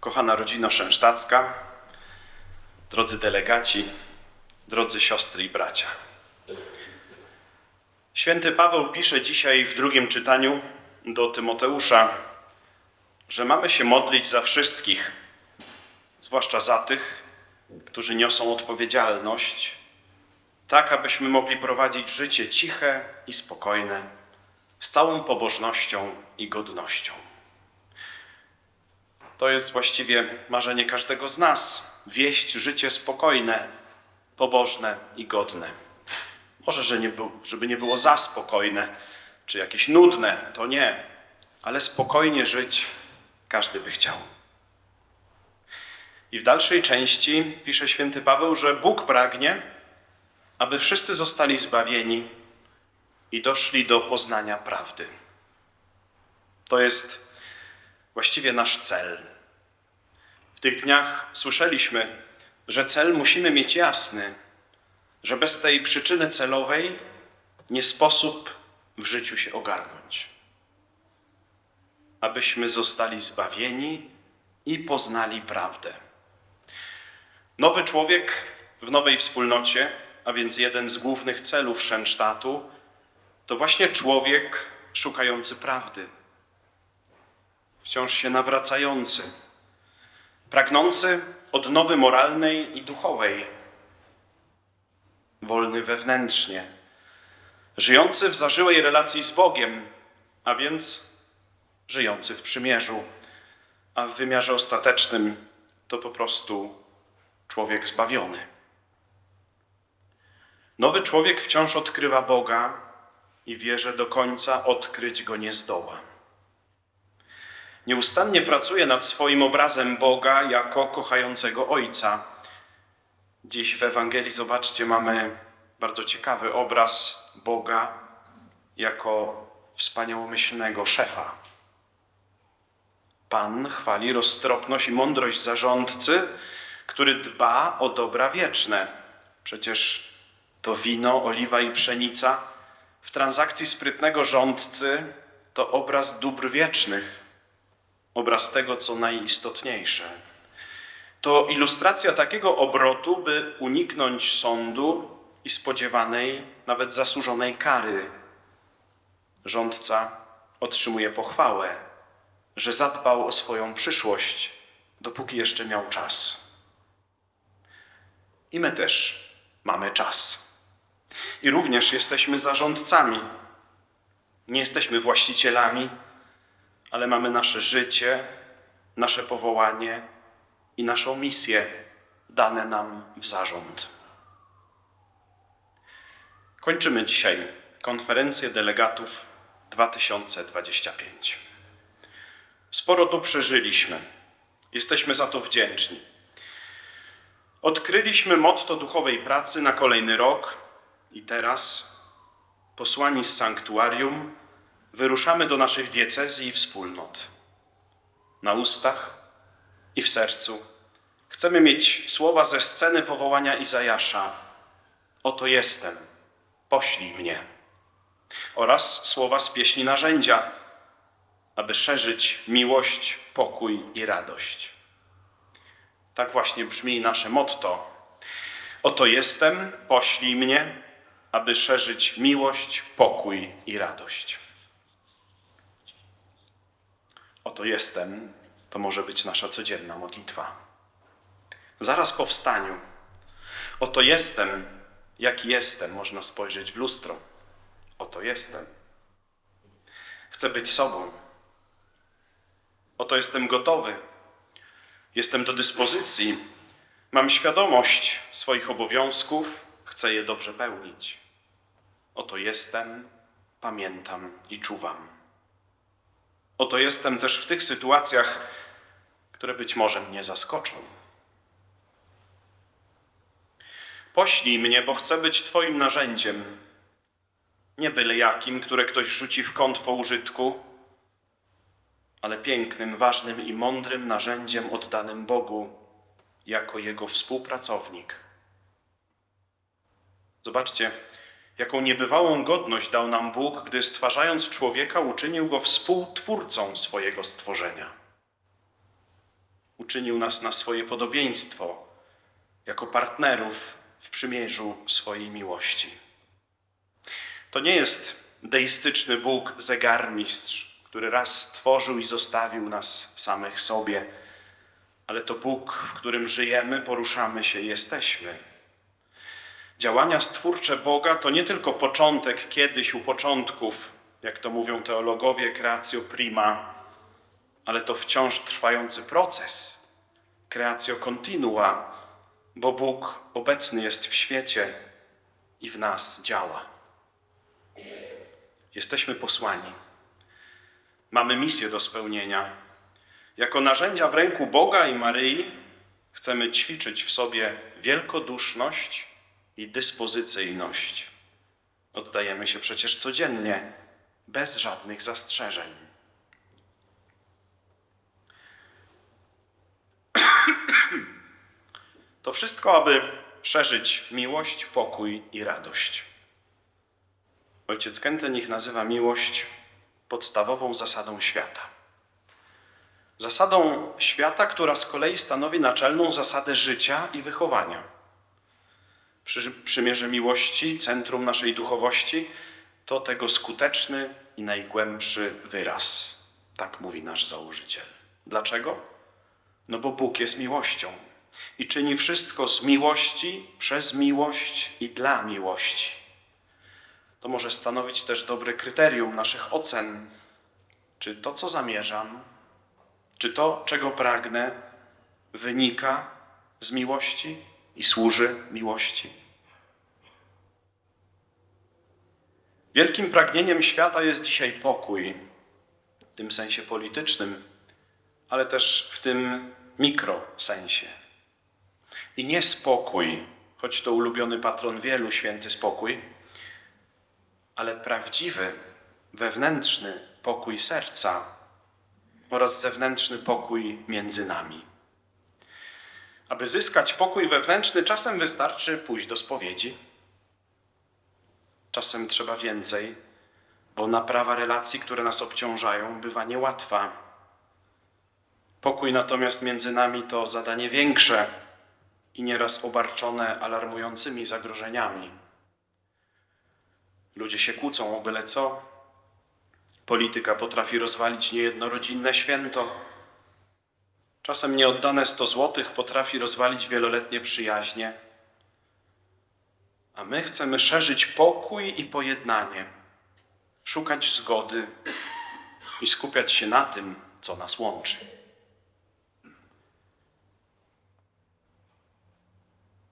Kochana rodzino szensztacka, drodzy delegaci, drodzy siostry i bracia. Święty Paweł pisze dzisiaj w drugim czytaniu do Tymoteusza, że mamy się modlić za wszystkich, zwłaszcza za tych, którzy niosą odpowiedzialność, tak abyśmy mogli prowadzić życie ciche i spokojne, z całą pobożnością i godnością. To jest właściwie marzenie każdego z nas wieść życie spokojne, pobożne i godne. Może, że nie był, żeby nie było za spokojne czy jakieś nudne, to nie, ale spokojnie żyć każdy by chciał. I w dalszej części pisze święty Paweł, że Bóg pragnie, aby wszyscy zostali zbawieni i doszli do poznania prawdy. To jest właściwie nasz cel. W tych dniach słyszeliśmy, że cel musimy mieć jasny, że bez tej przyczyny celowej nie sposób w życiu się ogarnąć. Abyśmy zostali zbawieni i poznali prawdę. Nowy człowiek w nowej wspólnocie, a więc jeden z głównych celów Szensztatu, to właśnie człowiek szukający prawdy, wciąż się nawracający, pragnący odnowy moralnej i duchowej, wolny wewnętrznie, żyjący w zażyłej relacji z Bogiem, a więc żyjący w przymierzu, a w wymiarze ostatecznym to po prostu człowiek zbawiony. Nowy człowiek wciąż odkrywa Boga i wie, że do końca odkryć go nie zdoła. Nieustannie pracuje nad swoim obrazem Boga jako kochającego Ojca. Dziś w Ewangelii, zobaczcie, mamy bardzo ciekawy obraz Boga jako wspaniałomyślnego szefa. Pan chwali roztropność i mądrość zarządcy, który dba o dobra wieczne. Przecież to wino, oliwa i pszenica w transakcji sprytnego rządcy to obraz dóbr wiecznych, obraz tego, co najistotniejsze. To ilustracja takiego obrotu, by uniknąć sądu i spodziewanej, nawet zasłużonej kary. Rządca otrzymuje pochwałę, że zadbał o swoją przyszłość, dopóki jeszcze miał czas. I my też mamy czas. I również jesteśmy zarządcami. Nie jesteśmy właścicielami, ale mamy nasze życie, nasze powołanie i naszą misję dane nam w zarząd. Kończymy dzisiaj konferencję delegatów 2025. Sporo tu przeżyliśmy. Jesteśmy za to wdzięczni. Odkryliśmy motto duchowej pracy na kolejny rok i teraz, posłani z sanktuarium, wyruszamy do naszych diecezji i wspólnot. Na ustach i w sercu chcemy mieć słowa ze sceny powołania Izajasza: Oto jestem, poślij mnie. Oraz słowa z pieśni narzędzia, aby szerzyć miłość, pokój i radość. Tak właśnie brzmi nasze motto. Oto jestem, poślij mnie, aby szerzyć miłość, pokój i radość. Oto jestem, to może być nasza codzienna modlitwa. Zaraz po wstaniu, oto jestem, jaki jestem, można spojrzeć w lustro. Oto jestem. Chcę być sobą. Oto jestem gotowy. Jestem do dyspozycji. Mam świadomość swoich obowiązków, chcę je dobrze pełnić. Oto jestem, pamiętam i czuwam. Oto jestem też w tych sytuacjach, które być może mnie zaskoczą. Poślij mnie, bo chcę być Twoim narzędziem. Nie byle jakim, które ktoś rzuci w kąt po użytku, ale pięknym, ważnym i mądrym narzędziem oddanym Bogu jako Jego współpracownik. Zobaczcie, jaką niebywałą godność dał nam Bóg, gdy stwarzając człowieka, uczynił go współtwórcą swojego stworzenia. uczynił nas na swoje podobieństwo, jako partnerów w przymierzu swojej miłości. To nie jest deistyczny Bóg zegarmistrz, który raz stworzył i zostawił nas samych sobie, ale to Bóg, w którym żyjemy, poruszamy się jesteśmy. Działania stwórcze Boga to nie tylko początek kiedyś u początków, jak to mówią teologowie, creatio prima, ale to wciąż trwający proces, creatio continua, bo Bóg obecny jest w świecie i w nas działa. Jesteśmy posłani. Mamy misję do spełnienia. Jako narzędzia w ręku Boga i Maryi chcemy ćwiczyć w sobie wielkoduszność i dyspozycyjność. Oddajemy się przecież codziennie, bez żadnych zastrzeżeń. To wszystko, aby szerzyć miłość, pokój i radość. Ojciec Kentenich nazywa miłość podstawową zasadą świata. Zasadą świata, która z kolei stanowi naczelną zasadę życia i wychowania. Przy, przymierze miłości, centrum naszej duchowości, to tego skuteczny i najgłębszy wyraz. Tak mówi nasz założyciel. Dlaczego? No bo Bóg jest miłością i czyni wszystko z miłości, przez miłość i dla miłości. To może stanowić też dobre kryterium naszych ocen. Czy to, co zamierzam, czy to, czego pragnę, wynika z miłości i służy miłości? Wielkim pragnieniem świata jest dzisiaj pokój, w tym sensie politycznym, ale też w tym mikrosensie. I nie spokój, choć to ulubiony patron wielu, święty spokój, ale prawdziwy, wewnętrzny pokój serca oraz zewnętrzny pokój między nami. Aby zyskać pokój wewnętrzny, czasem wystarczy pójść do spowiedzi. Czasem trzeba więcej, bo naprawa relacji, które nas obciążają, bywa niełatwa. Pokój natomiast między nami to zadanie większe i nieraz obarczone alarmującymi zagrożeniami. Ludzie się kłócą o byle co. Polityka potrafi rozwalić niejednorodzinne święto. Czasem nieoddane 100 złotych potrafi rozwalić wieloletnie przyjaźnie. A my chcemy szerzyć pokój i pojednanie, szukać zgody i skupiać się na tym, co nas łączy.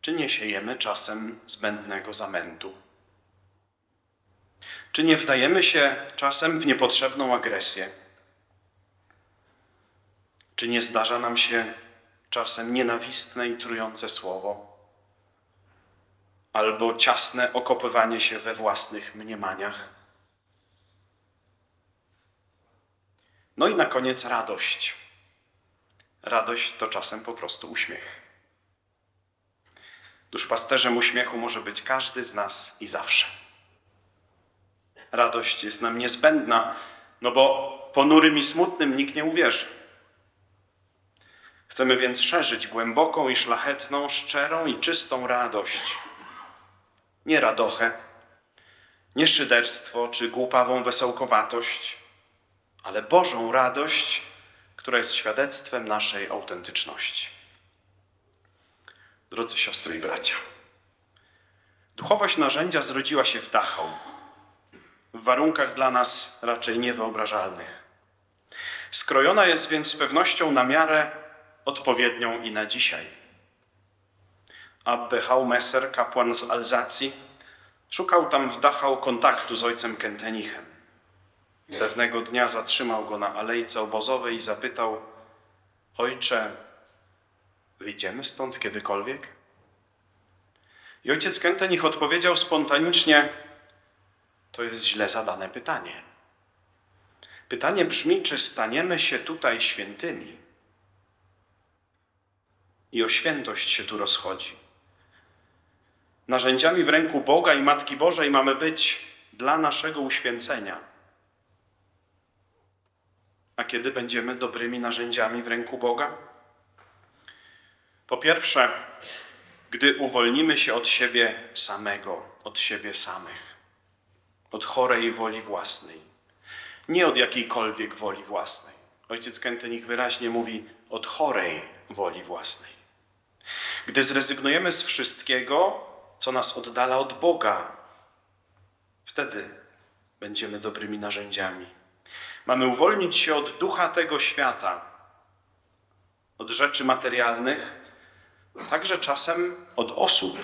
Czy nie siejemy czasem zbędnego zamętu? Czy nie wdajemy się czasem w niepotrzebną agresję? Czy nie zdarza nam się czasem nienawistne i trujące słowo? Albo ciasne okopywanie się we własnych mniemaniach? No i na koniec radość. Radość to czasem po prostu uśmiech. Duszpasterzem uśmiechu może być każdy z nas i zawsze. Radość jest nam niezbędna, no bo ponurym i smutnym nikt nie uwierzy. Chcemy więc szerzyć głęboką i szlachetną, szczerą i czystą radość. Nie radochę, nie szyderstwo czy głupawą wesołkowatość, ale Bożą radość, która jest świadectwem naszej autentyczności. Drodzy siostry i bracia, duchowość narzędzia zrodziła się w Dachau, w warunkach dla nas raczej niewyobrażalnych. Skrojona jest więc z pewnością na miarę odpowiednią i na dzisiaj. Abbe Haumesser, kapłan z Alzacji, szukał tam w Dachau kontaktu z ojcem Kentenichem. Pewnego dnia zatrzymał go na alejce obozowej i zapytał: Ojcze, wyjdziemy stąd kiedykolwiek? I ojciec Kentenich odpowiedział spontanicznie: To jest źle zadane pytanie. Pytanie brzmi, czy staniemy się tutaj świętymi? I o świętość się tu rozchodzi. Narzędziami w ręku Boga i Matki Bożej mamy być dla naszego uświęcenia. A kiedy będziemy dobrymi narzędziami w ręku Boga? Po pierwsze, gdy uwolnimy się od siebie samego, od siebie samych, od chorej woli własnej, nie od jakiejkolwiek woli własnej. Ojciec Kentenik wyraźnie mówi od chorej woli własnej. Gdy zrezygnujemy z wszystkiego, co nas oddala od Boga, wtedy będziemy dobrymi narzędziami. Mamy uwolnić się od ducha tego świata, od rzeczy materialnych, także czasem od osób.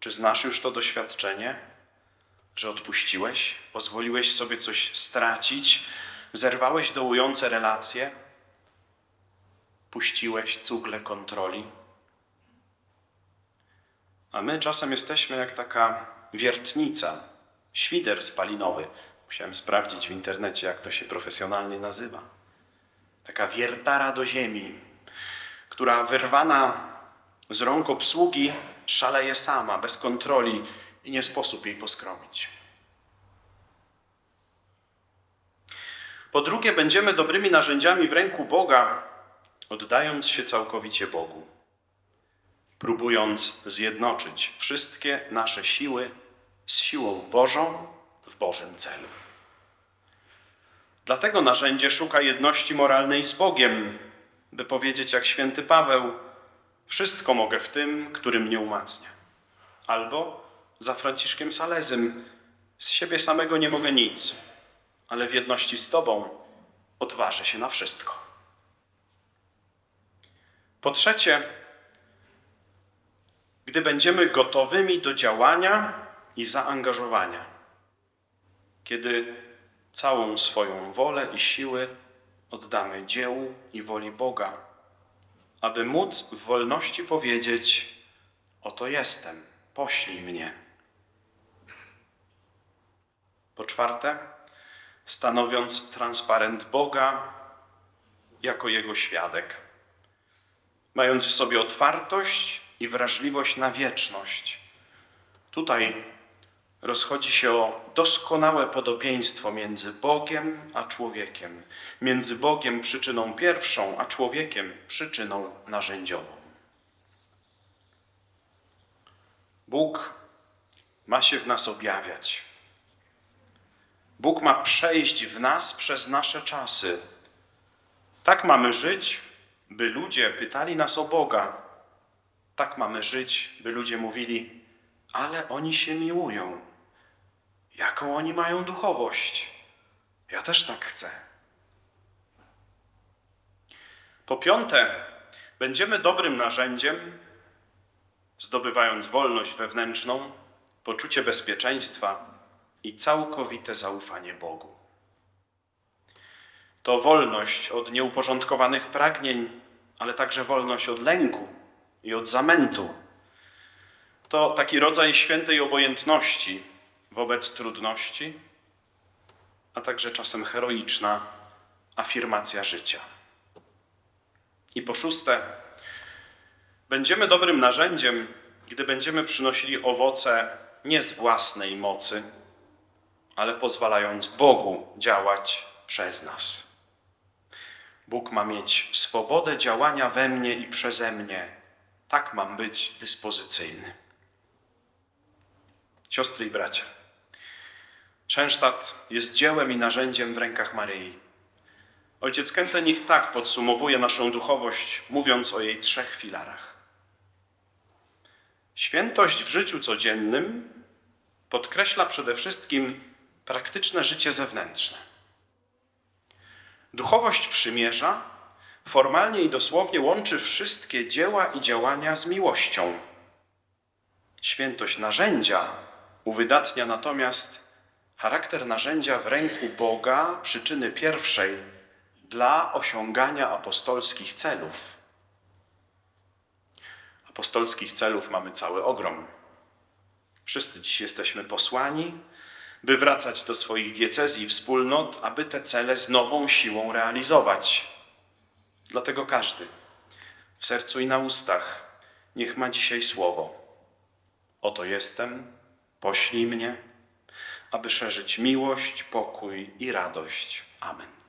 Czy znasz już to doświadczenie, że odpuściłeś, pozwoliłeś sobie coś stracić, zerwałeś dołujące relacje, puściłeś cugle kontroli? A my czasem jesteśmy jak taka wiertnica, świder spalinowy. Musiałem sprawdzić w internecie, jak to się profesjonalnie nazywa. Taka wiertara do ziemi, która wyrwana z rąk obsługi szaleje sama, bez kontroli i nie sposób jej poskromić. Po drugie, będziemy dobrymi narzędziami w ręku Boga, oddając się całkowicie Bogu, próbując zjednoczyć wszystkie nasze siły z siłą Bożą w Bożym celu. Dlatego narzędzie szuka jedności moralnej z Bogiem, by powiedzieć jak święty Paweł: Wszystko mogę w tym, który mnie umacnia. Albo za Franciszkiem Salezym: Z siebie samego nie mogę nic, ale w jedności z Tobą odważę się na wszystko. Po trzecie, gdy będziemy gotowymi do działania i zaangażowania, kiedy całą swoją wolę i siły oddamy dziełu i woli Boga, aby móc w wolności powiedzieć: Oto jestem, poślij mnie. Po czwarte, stanowiąc transparent Boga jako Jego świadek, mając w sobie otwartość i wrażliwość na wieczność. Tutaj rozchodzi się o doskonałe podobieństwo między Bogiem a człowiekiem, między Bogiem przyczyną pierwszą, a człowiekiem przyczyną narzędziową. Bóg ma się w nas objawiać. Bóg ma przejść w nas przez nasze czasy. Tak mamy żyć, by ludzie pytali nas o Boga. Tak mamy żyć, by ludzie mówili: Ale oni się miłują. Jaką oni mają duchowość? Ja też tak chcę. Po piąte, będziemy dobrym narzędziem, zdobywając wolność wewnętrzną, poczucie bezpieczeństwa i całkowite zaufanie Bogu. To wolność od nieuporządkowanych pragnień, ale także wolność od lęku i od zamętu. To taki rodzaj świętej obojętności wobec trudności, a także czasem heroiczna afirmacja życia. I po szóste, będziemy dobrym narzędziem, gdy będziemy przynosili owoce nie z własnej mocy, ale pozwalając Bogu działać przez nas. Bóg ma mieć swobodę działania we mnie i przeze mnie. Tak mam być dyspozycyjny. Siostry i bracia, Częsztat jest dziełem i narzędziem w rękach Maryi. Ojciec Kentenich tak podsumowuje naszą duchowość, mówiąc o jej trzech filarach. Świętość w życiu codziennym podkreśla przede wszystkim praktyczne życie zewnętrzne. Duchowość przymierza formalnie i dosłownie łączy wszystkie dzieła i działania z miłością. Świętość narzędzia uwydatnia natomiast charakter narzędzia w ręku Boga, przyczyny pierwszej dla osiągania apostolskich celów. Apostolskich celów mamy cały ogrom. Wszyscy dziś jesteśmy posłani by wracać do swoich diecezji i wspólnot, aby te cele z nową siłą realizować. Dlatego każdy w sercu i na ustach niech ma dzisiaj słowo. Oto jestem, poślij mnie, aby szerzyć miłość, pokój i radość. Amen.